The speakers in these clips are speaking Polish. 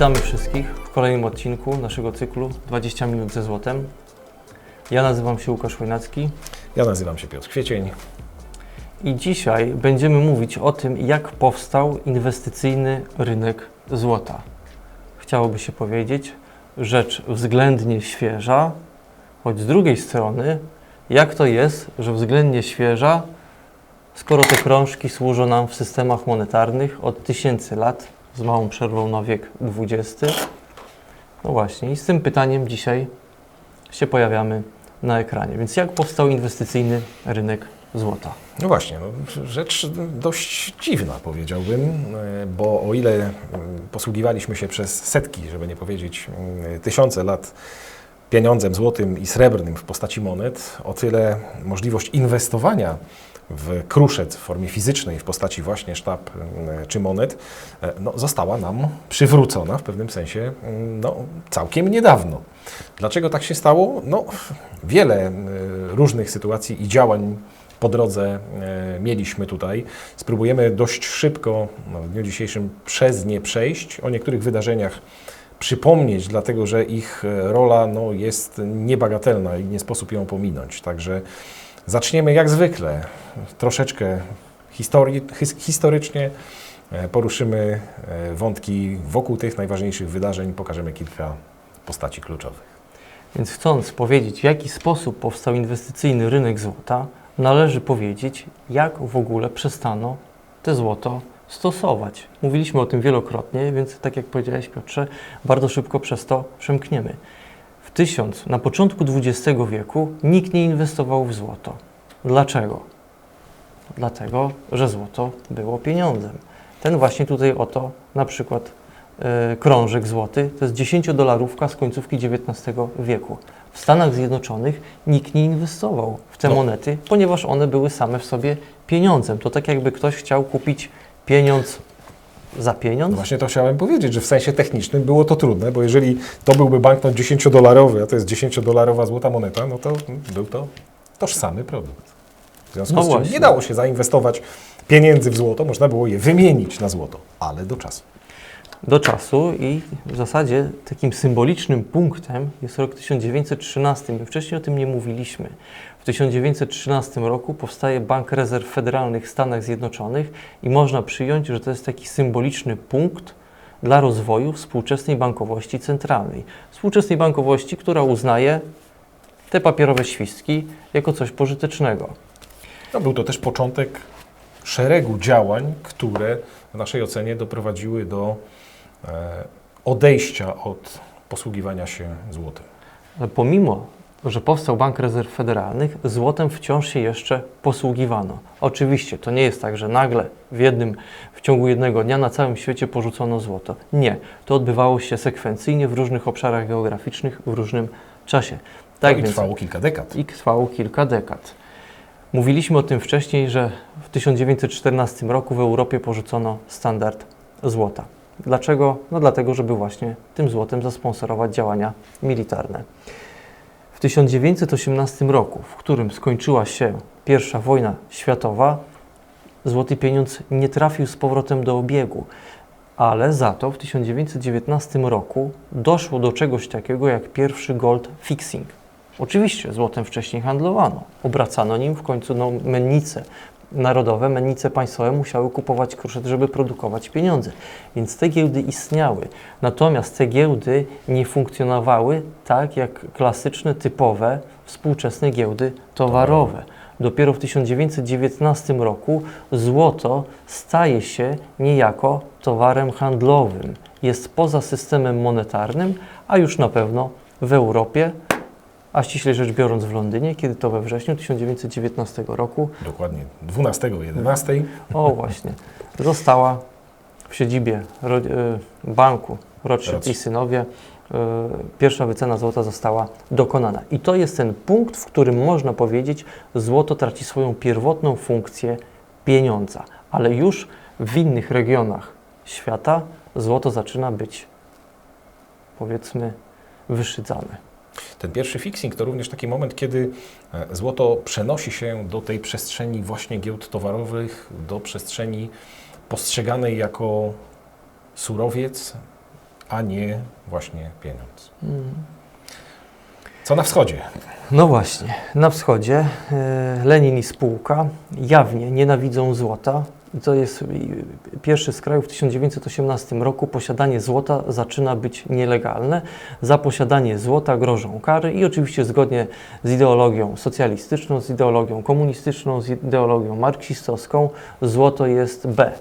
Witamy wszystkich w kolejnym odcinku naszego cyklu 20 minut ze złotem. Ja nazywam się Łukasz Chojnacki Ja nazywam się Piotr Kwiecień. i dzisiaj będziemy mówić o tym, jak powstał inwestycyjny rynek złota. Chciałoby się powiedzieć, rzecz względnie świeża, choć z drugiej strony, jak to jest, że względnie świeża, skoro te krążki służą nam w systemach monetarnych od tysięcy lat, z małą przerwą na wiek XX. No właśnie, i z tym pytaniem dzisiaj się pojawiamy na ekranie. Więc jak powstał inwestycyjny rynek złota? No właśnie, no, rzecz dość dziwna powiedziałbym, e, bo o ile mm, posługiwaliśmy się przez setki, żeby nie powiedzieć mm, tysiące lat pieniądzem złotym i srebrnym w postaci monet, o tyle możliwość inwestowania w kruszec w formie fizycznej, w postaci właśnie sztab mm, czy monet, e, no, została nam przywrócona w pewnym sensie mm, no, całkiem niedawno. Dlaczego tak się stało? No, wiele e, różnych sytuacji i działań po drodze e, mieliśmy tutaj. Spróbujemy dość szybko no, w dniu dzisiejszym przez nie przejść, o niektórych wydarzeniach przypomnieć, dlatego że ich e, rola no, jest niebagatelna i nie sposób ją pominąć. Także zaczniemy jak zwykle, troszeczkę historii, his, historycznie. E, Poruszymy e, wątki wokół tych najważniejszych wydarzeń, pokażemy kilka postaci kluczowych. Więc chcąc powiedzieć, w jaki sposób powstał inwestycyjny rynek złota, należy powiedzieć, jak w ogóle przestano te złoto stosować. Mówiliśmy o tym wielokrotnie, więc tak jak powiedziałeś Piotrze, bardzo szybko przez to przemkniemy. W tysiąc, na początku XX wieku nikt nie inwestował w złoto. Dlaczego? Dlatego, że złoto było pieniądzem. Ten właśnie tutaj oto na przykład e, krążek złoty to jest 10-dolarówka z końcówki XIX wieku. W Stanach Zjednoczonych nikt nie inwestował w te No. monety, ponieważ one były same w sobie pieniądzem. To tak jakby ktoś chciał kupić pieniądz za pieniądz. No właśnie to chciałem powiedzieć, że w sensie technicznym było to trudne, bo jeżeli to byłby banknot 10-dolarowy, a to jest 10-dolarowa złota moneta, no to był to tożsamy produkt. W związku No z czym właśnie. nie dało się zainwestować pieniędzy w złoto, można było je wymienić na złoto, ale do czasu. do czasu i w zasadzie takim symbolicznym punktem jest rok 1913. My wcześniej o tym nie mówiliśmy. W 1913 roku powstaje Bank Rezerw Federalnych w Stanach Zjednoczonych i można przyjąć, że to jest taki symboliczny punkt dla rozwoju współczesnej bankowości centralnej. Współczesnej bankowości, która uznaje te papierowe świstki jako coś pożytecznego. No, był to też początek szeregu działań, które w naszej ocenie doprowadziły do e, odejścia od posługiwania się złotem. Ale pomimo, że powstał Bank Rezerw Federalnych, złotem wciąż się jeszcze posługiwano. Oczywiście to nie jest tak, że nagle w jednym, w ciągu jednego dnia na całym świecie porzucono złoto. Nie, to odbywało się sekwencyjnie w różnych obszarach geograficznych w różnym czasie. Tak no i więc trwało kilka dekad. i trwało kilka dekad. Mówiliśmy o tym wcześniej, że w 1914 roku w Europie porzucono standard złota. Dlaczego? No dlatego, żeby właśnie tym złotem zasponsorować działania militarne. W 1918 roku, w którym skończyła się I wojna światowa, złoty pieniądz nie trafił z powrotem do obiegu, ale za to w 1919 roku doszło do czegoś takiego jak pierwszy gold fixing. Oczywiście złotem wcześniej handlowano, obracano nim, w końcu no, mennice narodowe, mennice państwowe musiały kupować kruszec, żeby produkować pieniądze. Więc te giełdy istniały. Natomiast te giełdy nie funkcjonowały tak jak klasyczne, typowe, współczesne giełdy towarowe. Dopiero w 1919 roku złoto staje się niejako towarem handlowym. Jest poza systemem monetarnym, a już na pewno w Europie, a ściślej rzecz biorąc w Londynie, kiedy to we wrześniu 1919 roku Dokładnie 12, 11. o właśnie. Została w siedzibie y, banku Rothschild i synowie. y, Pierwsza wycena złota została dokonana. I to jest ten punkt, w którym można powiedzieć, złoto traci swoją pierwotną funkcję pieniądza. Ale już w innych regionach świata złoto zaczyna być, powiedzmy, wyszydzane. Ten pierwszy fixing to również taki moment, kiedy e, złoto przenosi się do tej przestrzeni właśnie giełd towarowych, do przestrzeni postrzeganej jako surowiec, a nie właśnie pieniądz. Mm. Co na wschodzie? No właśnie, na wschodzie e, Lenin i spółka jawnie nienawidzą złota. To jest pierwszy z krajów w 1918 roku. Posiadanie złota zaczyna być nielegalne. Za posiadanie złota grożą kary i oczywiście zgodnie z ideologią socjalistyczną, z ideologią komunistyczną, z ideologią marksistowską złoto jest B.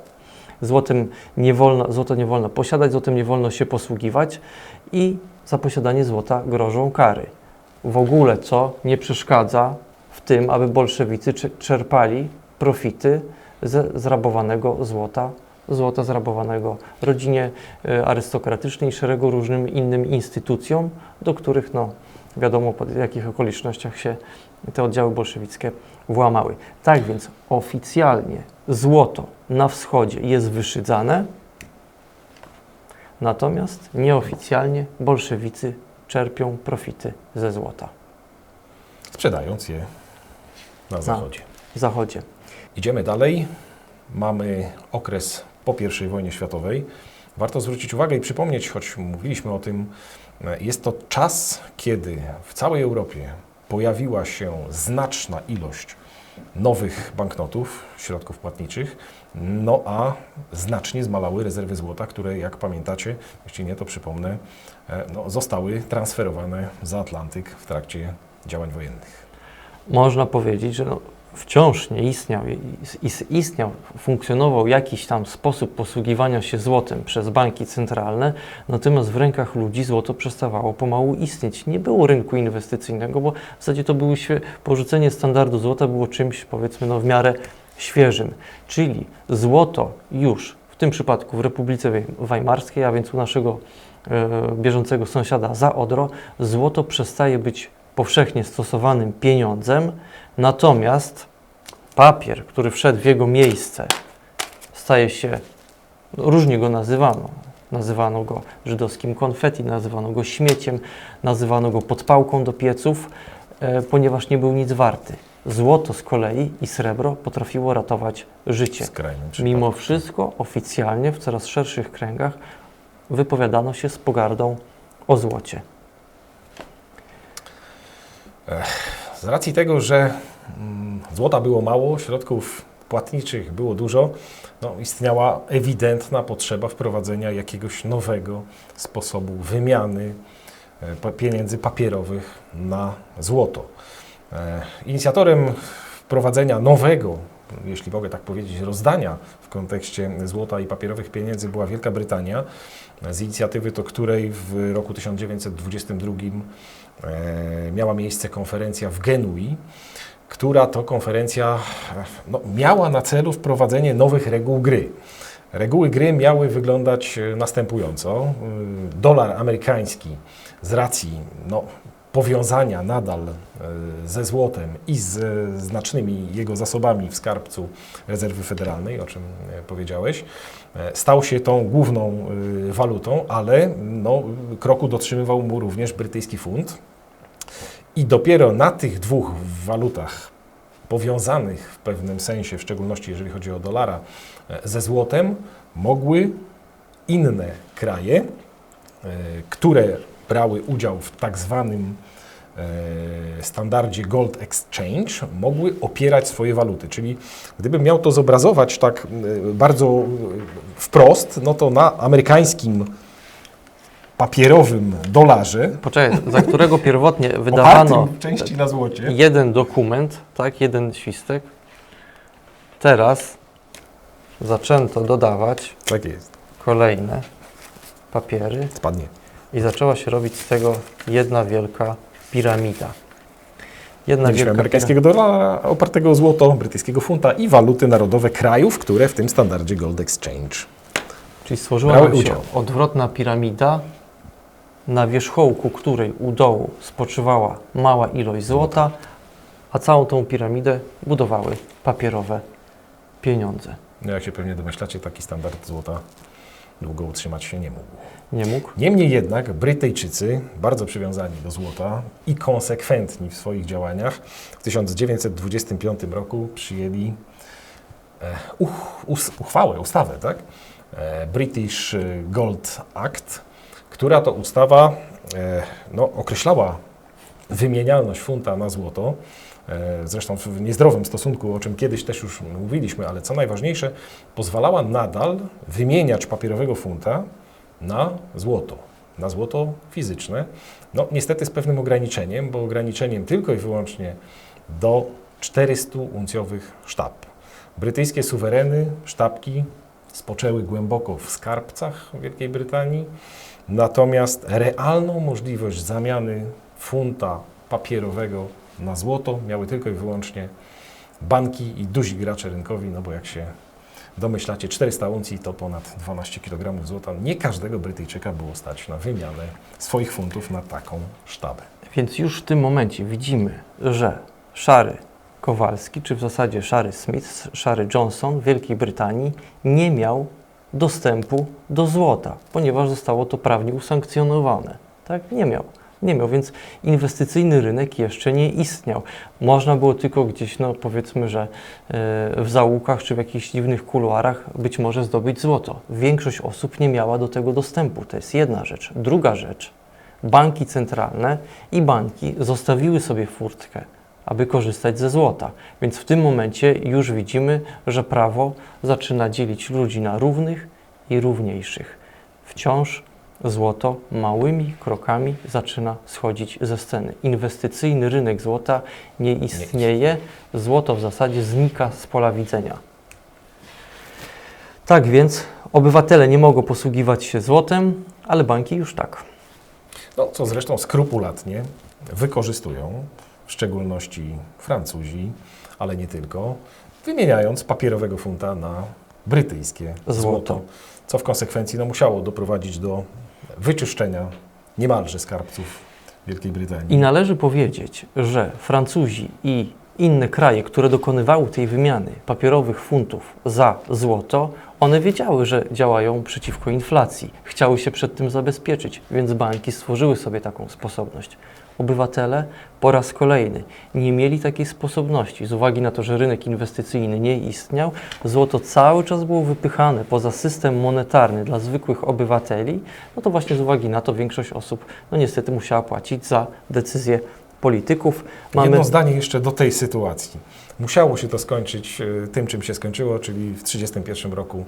Złotem nie wolno, złoto nie wolno posiadać, złotem nie wolno się posługiwać i za posiadanie złota grożą kary w ogóle co nie przeszkadza w tym, aby bolszewicy cze- czerpali profity ze zrabowanego złota, złota zrabowanego rodzinie e, arystokratycznej i szeregu różnym innym instytucjom, do których no wiadomo pod jakich okolicznościach się te oddziały bolszewickie włamały. Tak więc oficjalnie złoto na wschodzie jest wyszydzane, natomiast nieoficjalnie bolszewicy czerpią profity ze złota Sprzedając je na zachodzie. w zachodzie. Idziemy dalej. Mamy okres po I wojnie światowej. Warto zwrócić uwagę i przypomnieć, choć mówiliśmy o tym, e, jest to czas, kiedy w całej Europie pojawiła się znaczna ilość nowych banknotów, środków płatniczych, no a znacznie zmalały rezerwy złota, które, jak pamiętacie, jeśli nie, to przypomnę, e, no, zostały transferowane za Atlantyk w trakcie działań wojennych. Można powiedzieć, że no, wciąż nie istniał, is- istniał, funkcjonował jakiś tam sposób posługiwania się złotem przez banki centralne, natomiast w rękach ludzi złoto przestawało pomału istnieć. Nie było rynku inwestycyjnego, bo w zasadzie to było porzucenie standardu złota było czymś, powiedzmy, no, w miarę świeżym. Czyli złoto już w tym przypadku w Republice Weimarskiej, a więc u naszego e, bieżącego sąsiada za Odro, złoto przestaje być powszechnie stosowanym pieniądzem, natomiast papier, który wszedł w jego miejsce, staje się, no, różnie go nazywano. Nazywano go żydowskim konfetti, nazywano go śmieciem, nazywano go podpałką do pieców, e, ponieważ nie był nic warty. Złoto z kolei i srebro potrafiło ratować życie. Mimo wszystko oficjalnie w coraz szerszych kręgach wypowiadano się z pogardą o złocie. Z racji tego, że mm, złota było mało, środków płatniczych było dużo, no, istniała ewidentna potrzeba wprowadzenia jakiegoś nowego sposobu wymiany e, pieniędzy papierowych na złoto. E, Inicjatorem wprowadzenia nowego, jeśli mogę tak powiedzieć, rozdania w kontekście złota i papierowych pieniędzy była Wielka Brytania, z inicjatywy to której w roku 1922 e, miała miejsce konferencja w Genui, która to konferencja e, no, miała na celu wprowadzenie nowych reguł gry. Reguły gry miały wyglądać e, następująco. Dolar amerykański z racji no, powiązania nadal e, ze złotem i z znacznymi jego zasobami w skarbcu rezerwy federalnej, o czym e, powiedziałeś, e, stał się tą główną walutą, ale no, kroku dotrzymywał mu również brytyjski funt. I dopiero na tych dwóch walutach powiązanych w pewnym sensie, w szczególności jeżeli chodzi o dolara, ze złotem, mogły inne kraje, które brały udział w tak zwanym e, standardzie Gold Exchange, mogły opierać swoje waluty. Czyli gdybym miał to zobrazować tak e, bardzo e, wprost, no to na amerykańskim papierowym dolarze, Poczekaj, za którego pierwotnie wydawano części na złocie, jeden dokument, tak, jeden świstek. Teraz zaczęto dodawać tak kolejne papiery spadnie. I zaczęła się robić z tego jedna wielka piramida. Jedna Mieliśmy wielka amerykańskiego dolara opartego o złoto, brytyjskiego funta i waluty narodowe krajów, które w tym standardzie Gold Exchange. Czyli stworzyła Brały się udział. odwrotna piramida, na wierzchołku której u dołu spoczywała mała ilość złota, a całą tą piramidę budowały papierowe pieniądze. No jak się pewnie domyślacie, taki standard złota długo utrzymać się nie mógł. Nie mógł? Niemniej jednak Brytyjczycy, bardzo przywiązani do złota i konsekwentni w swoich działaniach, w 1925 roku przyjęli e, uchwałę, ustawę, tak? E, British Gold Act, która to ustawa e, no, określała wymienialność funta na złoto, zresztą w niezdrowym stosunku, o czym kiedyś też już mówiliśmy, ale co najważniejsze, pozwalała nadal wymieniać papierowego funta na złoto, na złoto fizyczne. No niestety z pewnym ograniczeniem, bo ograniczeniem tylko i wyłącznie do 400 uncjowych sztab. Brytyjskie suwereny, sztabki spoczęły głęboko w skarbcach Wielkiej Brytanii, natomiast realną możliwość zamiany funta papierowego na złoto miały tylko i wyłącznie banki i duzi gracze rynkowi, no bo jak się domyślacie, 400 uncji to ponad 12 kg złota. Nie każdego Brytyjczyka było stać na wymianę swoich funtów na taką sztabę. Więc już w tym momencie widzimy, że szary Kowalski, czy w zasadzie szary Smith, szary Johnson w Wielkiej Brytanii nie miał dostępu do złota, ponieważ zostało to prawnie usankcjonowane. Tak? Nie miał. Nie miał, więc inwestycyjny rynek jeszcze nie istniał. Można było tylko gdzieś, no powiedzmy, że e, w zaułkach czy w jakichś dziwnych kuluarach być może zdobyć złoto. Większość osób nie miała do tego dostępu. To jest jedna rzecz. Druga rzecz, banki centralne i banki zostawiły sobie furtkę, aby korzystać ze złota. Więc w tym momencie już widzimy, że prawo zaczyna dzielić ludzi na równych i równiejszych. Wciąż złoto małymi krokami zaczyna schodzić ze sceny. Inwestycyjny rynek złota nie istnieje, złoto w zasadzie znika z pola widzenia. Tak więc obywatele nie mogą posługiwać się złotem, ale banki już tak. No, co zresztą skrupulatnie wykorzystują, w szczególności Francuzi, ale nie tylko, wymieniając papierowego funta na brytyjskie złoto, Złoto. co w konsekwencji no, musiało doprowadzić do wyczyszczenia niemalże skarbców Wielkiej Brytanii. I należy powiedzieć, że Francuzi i inne kraje, które dokonywały tej wymiany papierowych funtów za złoto, one wiedziały, że działają przeciwko inflacji, chciały się przed tym zabezpieczyć, więc banki stworzyły sobie taką sposobność. Obywatele po raz kolejny nie mieli takiej sposobności z uwagi na to, że rynek inwestycyjny nie istniał, złoto cały czas było wypychane poza system monetarny dla zwykłych obywateli, no to właśnie z uwagi na to większość osób no niestety musiała płacić za decyzje polityków. Jedno zdanie jeszcze do tej sytuacji. Musiało się to skończyć e, tym, czym się skończyło, czyli w 1931 roku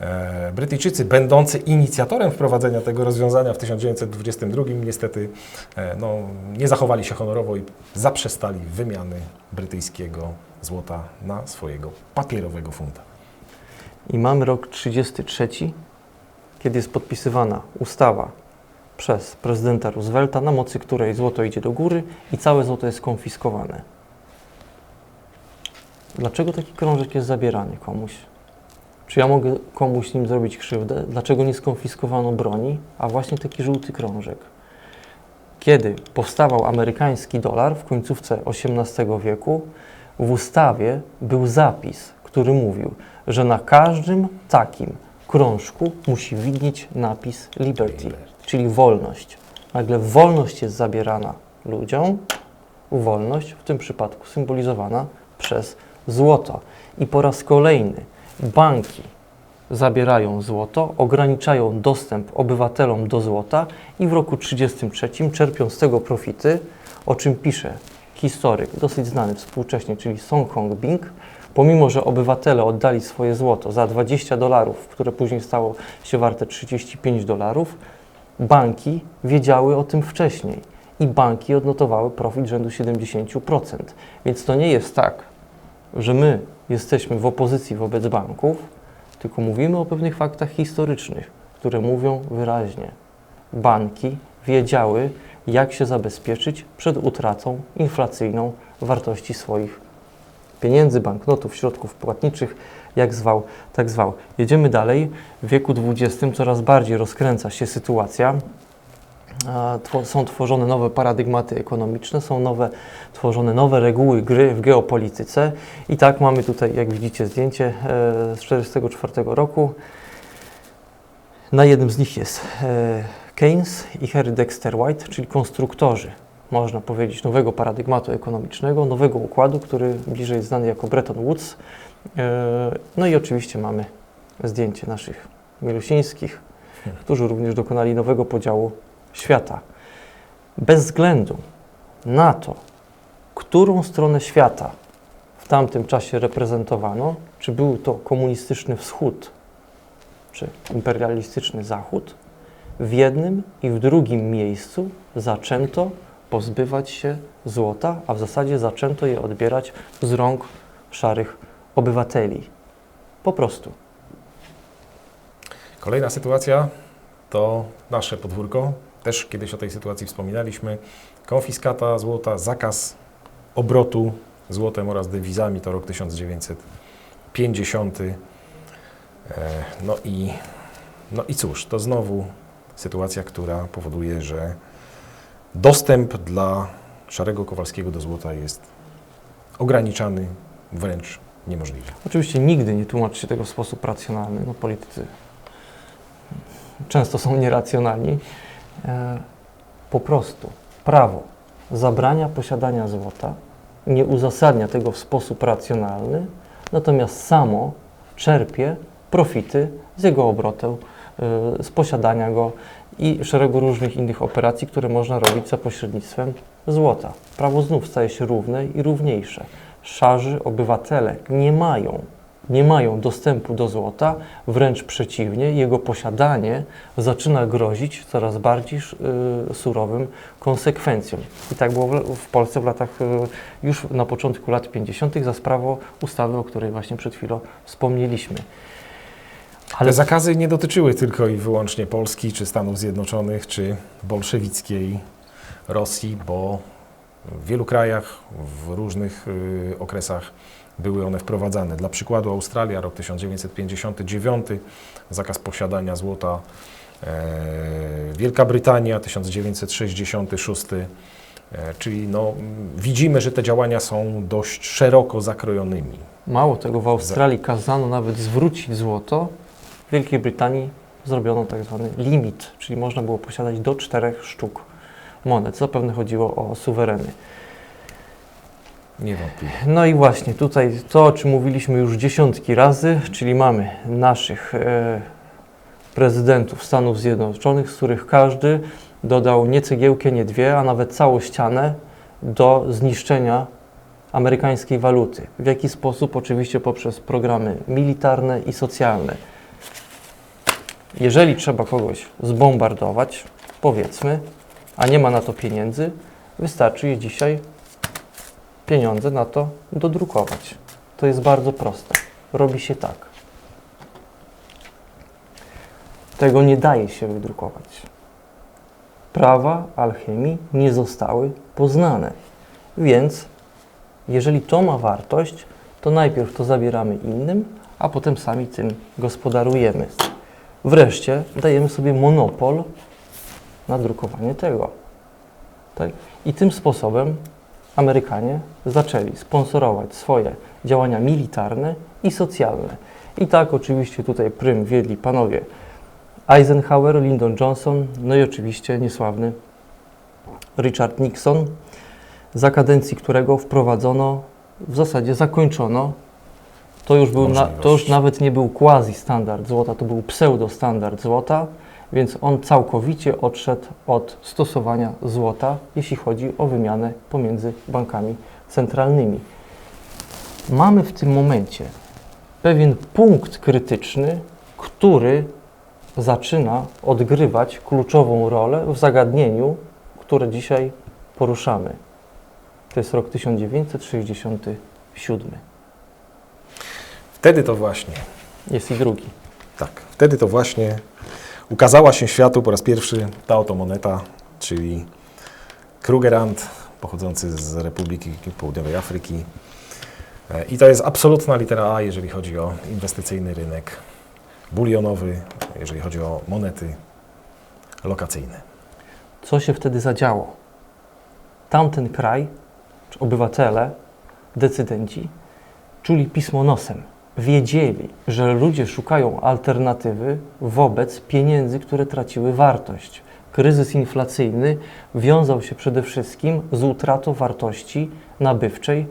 e, Brytyjczycy, będący inicjatorem wprowadzenia tego rozwiązania w 1922, niestety e, no, nie zachowali się honorowo i zaprzestali wymiany brytyjskiego złota na swojego papierowego funta. I mamy rok 33, kiedy jest podpisywana ustawa przez prezydenta Roosevelta, na mocy której złoto idzie do góry i całe złoto jest konfiskowane. Dlaczego taki krążek jest zabierany komuś? Czy ja mogę komuś nim zrobić krzywdę? Dlaczego nie skonfiskowano broni, a właśnie taki żółty krążek? Kiedy powstawał amerykański dolar w końcówce XVIII wieku, w ustawie był zapis, który mówił, że na każdym takim krążku musi widnieć napis Liberty, czyli wolność. Nagle wolność jest zabierana ludziom, wolność w tym przypadku symbolizowana przez złoto. I po raz kolejny banki zabierają złoto, ograniczają dostęp obywatelom do złota i w roku 1933 czerpią z tego profity, o czym pisze historyk dosyć znany współcześnie, czyli Song Hong Bing. Pomimo, że obywatele oddali swoje złoto za 20 dolarów, które później stało się warte 35 dolarów, banki wiedziały o tym wcześniej i banki odnotowały profit rzędu 70%. Więc to nie jest tak, że my jesteśmy w opozycji wobec banków, tylko mówimy o pewnych faktach historycznych, które mówią wyraźnie. Banki wiedziały, jak się zabezpieczyć przed utratą inflacyjną wartości swoich pieniędzy, banknotów, środków płatniczych, jak zwał, tak zwał. Jedziemy dalej. W wieku XX coraz bardziej rozkręca się sytuacja. Są tworzone nowe paradygmaty ekonomiczne, są nowe, tworzone nowe reguły gry w geopolityce. I tak mamy tutaj, jak widzicie, zdjęcie e, z 1944 roku. Na jednym z nich jest e, Keynes i Harry Dexter White, czyli konstruktorzy, można powiedzieć, nowego paradygmatu ekonomicznego, nowego układu, który bliżej jest znany jako Bretton Woods. E, No i oczywiście mamy zdjęcie naszych milusińskich którzy również dokonali nowego podziału świata. Bez względu na to, którą stronę świata w tamtym czasie reprezentowano, czy był to komunistyczny wschód, czy imperialistyczny zachód, w jednym i w drugim miejscu zaczęto pozbywać się złota, a w zasadzie zaczęto je odbierać z rąk szarych obywateli. Po prostu. Kolejna sytuacja to nasze podwórko. Też kiedyś o tej sytuacji wspominaliśmy. Konfiskata złota, zakaz obrotu złotem oraz dewizami to rok 1950. E, No i, no i cóż, to znowu sytuacja, która powoduje, że dostęp dla szarego Kowalskiego do złota jest ograniczany, wręcz niemożliwy. Oczywiście nigdy nie tłumaczy się tego w sposób racjonalny. No, politycy często są nieracjonalni. E, po prostu prawo zabrania posiadania złota nie uzasadnia tego w sposób racjonalny, natomiast samo czerpie profity z jego obrotu, e, z posiadania go i szeregu różnych innych operacji, które można robić za pośrednictwem złota. Prawo znów staje się równe i równiejsze. Szarzy obywatele nie mają, nie mają dostępu do złota, wręcz przeciwnie, jego posiadanie zaczyna grozić coraz bardziej y, surowym konsekwencjom. I tak było w, Polsce w latach, y, już na początku lat 50. za sprawą ustawy, o której właśnie przed chwilą wspomnieliśmy. Ale zakazy nie dotyczyły tylko i wyłącznie Polski, czy Stanów Zjednoczonych, czy bolszewickiej Rosji, bo w wielu krajach w różnych y, okresach były one wprowadzane. Dla przykładu Australia, rok 1959, zakaz posiadania złota. E, Wielka Brytania, 1966. E, Czyli no, widzimy, że te działania są dość szeroko zakrojonymi. Mało tego, w Australii kazano nawet zwrócić złoto. W Wielkiej Brytanii zrobiono tak zwany limit, czyli można było posiadać do czterech sztuk monet. Zapewne chodziło o suwereny. Niewątpliwie. No i właśnie tutaj to, o czym mówiliśmy już dziesiątki razy, czyli mamy naszych e, prezydentów Stanów Zjednoczonych, z których każdy dodał nie cegiełkę, nie dwie, a nawet całą ścianę do zniszczenia amerykańskiej waluty. W jaki sposób? Oczywiście poprzez programy militarne i socjalne. Jeżeli trzeba kogoś zbombardować, powiedzmy, a nie ma na to pieniędzy, wystarczy je dzisiaj pieniądze na to dodrukować. To jest bardzo proste. Robi się tak. Tego nie daje się wydrukować. Prawa alchemii nie zostały poznane. Więc jeżeli to ma wartość, to najpierw to zabieramy innym, a potem sami tym gospodarujemy. Wreszcie dajemy sobie monopol na drukowanie tego. Tak? I tym sposobem Amerykanie zaczęli sponsorować swoje działania militarne i socjalne. I tak oczywiście tutaj prym wiedli panowie Eisenhower, Lyndon Johnson, no i oczywiście niesławny Richard Nixon, za kadencji którego wprowadzono, w zasadzie zakończono, to już, był na, to już nawet nie był quasi standard złota, to był pseudo standard złota, więc on całkowicie odszedł od stosowania złota, jeśli chodzi o wymianę pomiędzy bankami centralnymi. Mamy w tym momencie pewien punkt krytyczny, który zaczyna odgrywać kluczową rolę w zagadnieniu, które dzisiaj poruszamy. To jest rok 1967. Wtedy to właśnie Jest i drugi. Tak, wtedy to właśnie ukazała się światu po raz pierwszy ta oto moneta, czyli Krugerrand, pochodzący z Republiki Południowej Afryki. E, I to jest absolutna litera A, jeżeli chodzi o inwestycyjny rynek bulionowy, jeżeli chodzi o monety lokacyjne. Co się wtedy zadziało? Tamten kraj, czy obywatele, decydenci, czuli pismo nosem. Wiedzieli, że ludzie szukają alternatywy wobec pieniędzy, które traciły wartość. Kryzys inflacyjny wiązał się przede wszystkim z utratą wartości nabywczej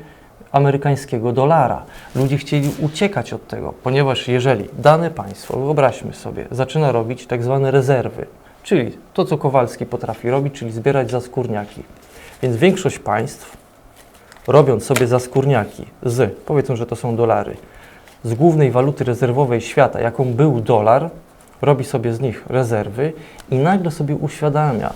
amerykańskiego dolara. Ludzie chcieli uciekać od tego, ponieważ jeżeli dane państwo, wyobraźmy sobie, zaczyna robić tak zwane rezerwy, czyli to, co Kowalski potrafi robić, czyli zbierać za skórniaki. Więc większość państw, robiąc sobie za skórniaki z, powiedzmy, że to są dolary, z głównej waluty rezerwowej świata, jaką był dolar, robi sobie z nich rezerwy i nagle sobie uświadamia,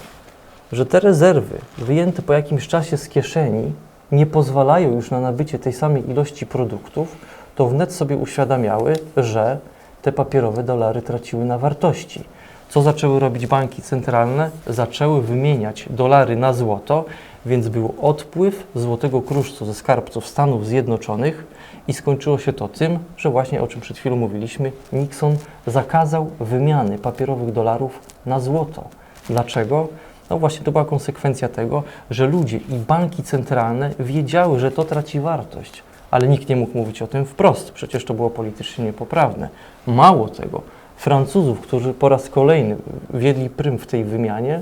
że te rezerwy wyjęte po jakimś czasie z kieszeni nie pozwalają już na nabycie tej samej ilości produktów, to wnet sobie uświadamiały, że te papierowe dolary traciły na wartości. Co zaczęły robić banki centralne? Zaczęły wymieniać dolary na złoto, więc był odpływ złotego kruszcu ze skarbców Stanów Zjednoczonych i skończyło się to tym, że właśnie o czym przed chwilą mówiliśmy, Nixon zakazał wymiany papierowych dolarów na złoto. Dlaczego? No właśnie to była konsekwencja tego, że ludzie i banki centralne wiedziały, że to traci wartość, ale nikt nie mógł mówić o tym wprost, przecież to było politycznie niepoprawne. Mało tego, Francuzów, którzy po raz kolejny wiedli prym w tej wymianie,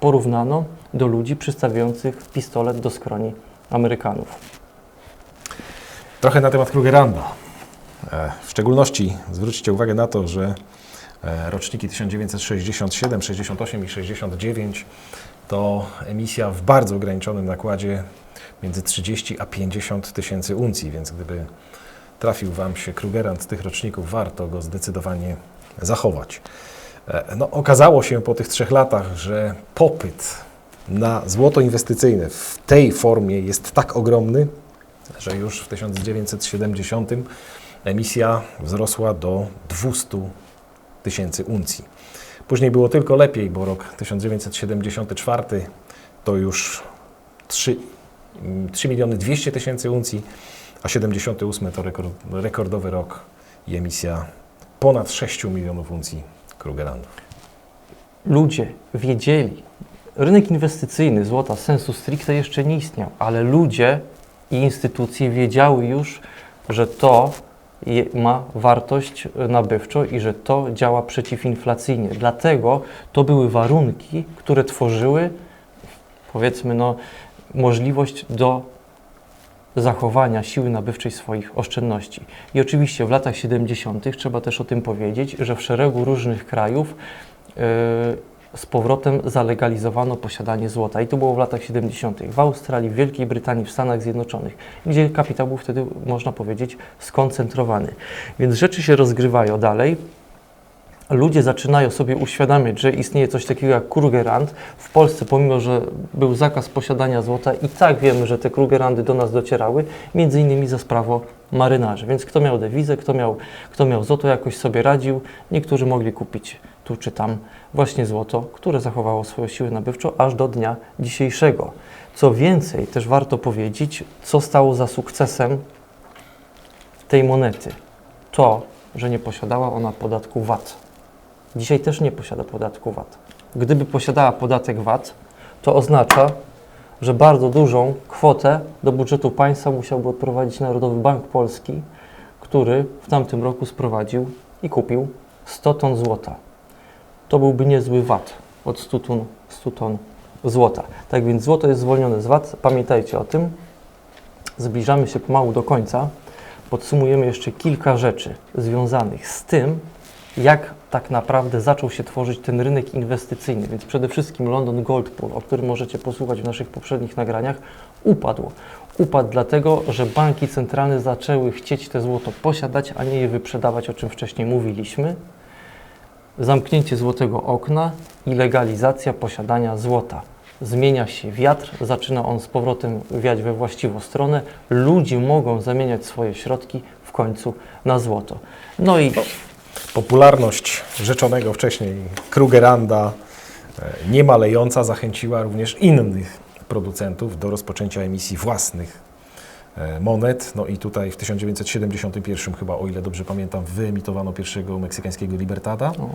porównano do ludzi przystawiających pistolet do skroni Amerykanów. Trochę na temat Krugerranda. E, W szczególności zwróćcie uwagę na to, że e, roczniki 1967, 68 i 69 to emisja w bardzo ograniczonym nakładzie między 30 a 50 tysięcy uncji, więc gdyby trafił Wam się Krugerrand z tych roczników, warto go zdecydowanie zachować. E, No, okazało się po tych trzech latach, że popyt na złoto inwestycyjne w tej formie jest tak ogromny, że już w 1970 emisja wzrosła do 200 tysięcy uncji. Później było tylko lepiej, bo rok 1974 to już 3, 3 miliony 200 tysięcy uncji, a 78 to rekord, rekordowy rok i emisja ponad 6 milionów uncji Krugerrandu. ludzie wiedzieli, rynek inwestycyjny złota sensu stricte jeszcze nie istniał, ale ludzie i instytucje wiedziały już, że to ma wartość nabywczą i że to działa przeciwinflacyjnie. Dlatego to były warunki, które tworzyły, powiedzmy, no, możliwość do zachowania siły nabywczej swoich oszczędności. I oczywiście w latach 70. trzeba też o tym powiedzieć, że w szeregu różnych krajów yy, z powrotem zalegalizowano posiadanie złota. I to było w latach 70. w Australii, w Wielkiej Brytanii, w Stanach Zjednoczonych, gdzie kapitał był wtedy, można powiedzieć, skoncentrowany. Więc rzeczy się rozgrywają dalej. Ludzie zaczynają sobie uświadamiać, że istnieje coś takiego jak Krugerrand. W Polsce, pomimo że był zakaz posiadania złota, i tak wiemy, że te Krugerrandy do nas docierały, między innymi za sprawą marynarzy. Więc kto miał dewizę, kto miał, kto miał złoto, jakoś sobie radził. Niektórzy mogli kupić tu czy tam właśnie złoto, które zachowało swoją siłę nabywczą aż do dnia dzisiejszego. Co więcej, też warto powiedzieć, co stało za sukcesem tej monety. To, że nie posiadała ona podatku VAT. Dzisiaj też nie posiada podatku VAT. Gdyby posiadała podatek VAT, to oznacza, że bardzo dużą kwotę do budżetu państwa musiałby odprowadzić Narodowy Bank Polski, który w tamtym roku sprowadził i kupił 100 ton złota. To byłby niezły VAT od 100 ton, 100 ton złota. Tak więc złoto jest zwolnione z VAT. Pamiętajcie o tym. Zbliżamy się pomału do końca. Podsumujemy jeszcze kilka rzeczy związanych z tym, jak tak naprawdę zaczął się tworzyć ten rynek inwestycyjny. Więc przede wszystkim London Gold Pool, o którym możecie posłuchać w naszych poprzednich nagraniach, upadł. Upadł dlatego, że banki centralne zaczęły chcieć te złoto posiadać, a nie je wyprzedawać, o czym wcześniej mówiliśmy. Zamknięcie złotego okna i legalizacja posiadania złota. Zmienia się wiatr, zaczyna on z powrotem wiać we właściwą stronę. Ludzie mogą zamieniać swoje środki w końcu na złoto. No i Popularność rzeczonego wcześniej Krugerranda e, nie malejąca zachęciła również innych producentów do rozpoczęcia emisji własnych monet. No i tutaj w 1971 chyba, o ile dobrze pamiętam, wyemitowano pierwszego meksykańskiego Libertada. o,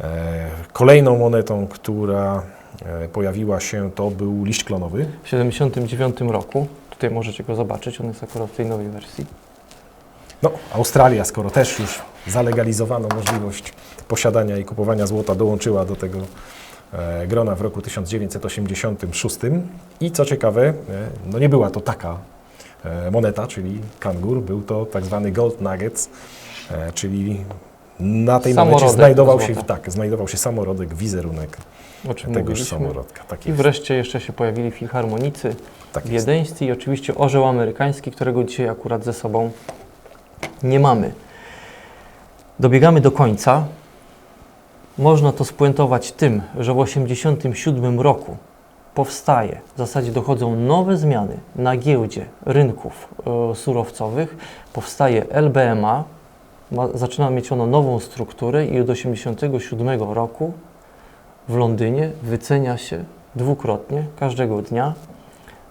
E, Kolejną monetą, która e, pojawiła się, to był liść klonowy. w 1979 roku, tutaj możecie go zobaczyć, on jest akurat w tej nowej wersji. No, Australia, skoro też już zalegalizowano możliwość posiadania i kupowania złota, dołączyła do tego e, grona w roku 1986. I co ciekawe, e, no nie była to taka e, moneta, czyli kangur. Był to tak zwany gold nuggets, e, czyli na tej monecie Samorodek znajdował się, tak, znajdował się samorodek, wizerunek O czym tegoż mówiliśmy. samorodka. Tak I wreszcie jeszcze się pojawili filharmonicy Tak wiedeńscy i oczywiście orzeł amerykański, którego dzisiaj akurat ze sobą nie mamy. Dobiegamy do końca. Można to spuentować tym, że w 1987 roku powstaje, w zasadzie dochodzą nowe zmiany na giełdzie rynków e, surowcowych. Powstaje LBMA, ma, zaczyna mieć ono nową strukturę i od 1987 roku w Londynie wycenia się dwukrotnie każdego dnia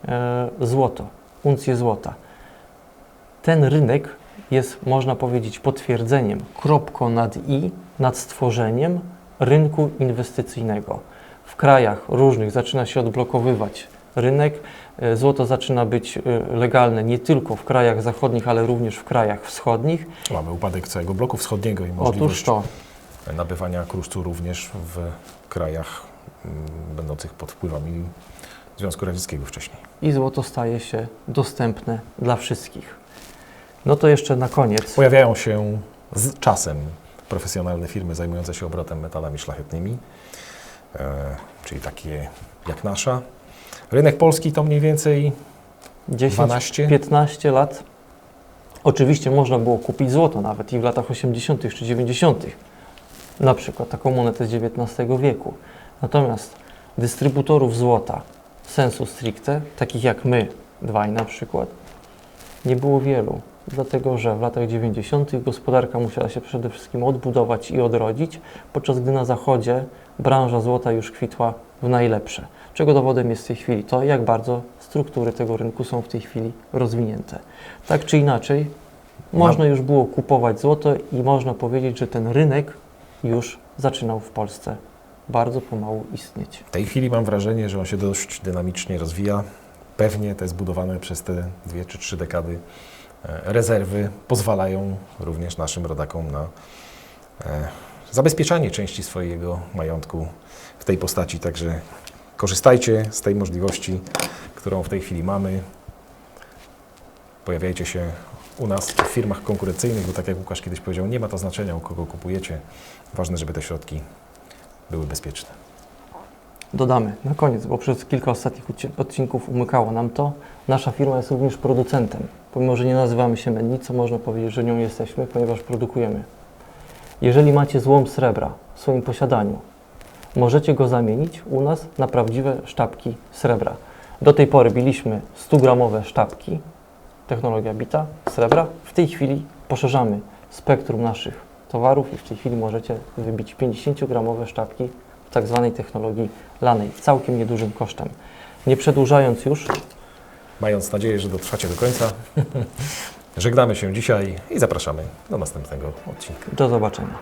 e, złoto, uncję złota. Ten rynek jest, można powiedzieć, potwierdzeniem, kropką nad i, nad stworzeniem rynku inwestycyjnego. W krajach różnych zaczyna się odblokowywać rynek. E, Złoto zaczyna być e, legalne nie tylko w krajach zachodnich, ale również w krajach wschodnich. Mamy upadek całego bloku wschodniego i możliwość nabywania kruszcu również w krajach mm, będących pod wpływami Związku Radzieckiego wcześniej. i złoto staje się dostępne dla wszystkich. No to jeszcze na koniec. Pojawiają się z czasem profesjonalne firmy zajmujące się obrotem metalami szlachetnymi, czyli takie jak nasza. Rynek polski to mniej więcej 12. 10-15 lat. Oczywiście można było kupić złoto nawet i w latach 80. czy 90. Na przykład taką monetę z XIX wieku. Natomiast dystrybutorów złota sensu stricte, takich jak my, dwaj na przykład, nie było wielu. Dlatego, że w latach 90. gospodarka musiała się przede wszystkim odbudować i odrodzić, podczas gdy na zachodzie branża złota już kwitła w najlepsze. Czego dowodem jest w tej chwili to, jak bardzo struktury tego rynku są w tej chwili rozwinięte. Tak czy inaczej, można już było kupować złoto i można powiedzieć, że ten rynek już zaczynał w Polsce bardzo pomału istnieć. W tej chwili mam wrażenie, że on się dość dynamicznie rozwija. Pewnie te zbudowane przez te dwie czy trzy dekady rezerwy pozwalają również naszym rodakom na e, zabezpieczanie części swojego majątku w tej postaci. Także korzystajcie z tej możliwości, którą w tej chwili mamy. Pojawiajcie się u nas w firmach konkurencyjnych, bo tak jak Łukasz kiedyś powiedział, nie ma to znaczenia, u kogo kupujecie. Ważne, żeby te środki były bezpieczne. Dodamy na koniec, bo przez kilka ostatnich odcinków umykało nam to. Nasza firma jest również producentem. Pomimo, że nie nazywamy się Mennicą, można powiedzieć, że nią jesteśmy, ponieważ produkujemy. Jeżeli macie złom srebra w swoim posiadaniu, możecie go zamienić u nas na prawdziwe sztabki srebra. Do tej pory biliśmy 100-gramowe sztabki, technologia bita, srebra. W tej chwili poszerzamy spektrum naszych towarów i w tej chwili możecie wybić 50-gramowe sztabki w tak zwanej technologii lanej, całkiem niedużym kosztem. Nie przedłużając już, Mając nadzieję, że dotrwacie do końca, żegnamy się dzisiaj i zapraszamy do następnego odcinka. do zobaczenia.